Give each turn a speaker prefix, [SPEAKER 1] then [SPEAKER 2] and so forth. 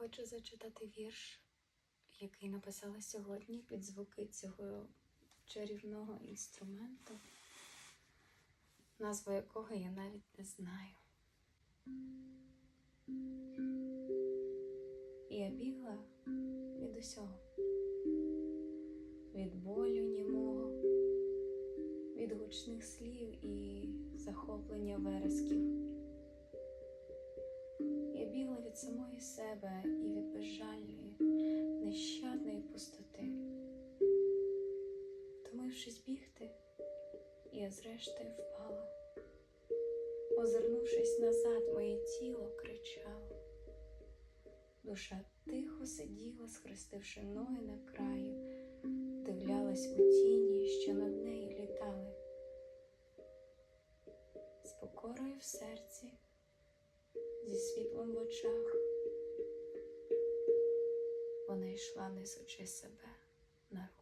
[SPEAKER 1] хочу зачитати вірш, який написала сьогодні під звуки цього чарівного інструменту, назву якого я навіть не знаю. Я бігла від усього, від болю німого, від гучних слів і захоплення вересків. Самої себе і від безжальної, нещадної пустоти. Втомившись бігти, я зрештою впала. Озирнувшись назад, моє тіло кричало. Душа тихо сиділа, схрестивши ноги на краю, дивлялась у тіні, що над нею літали. З покорою в серці, зі світлом в очах. Вона йшла, несучи себе на руках.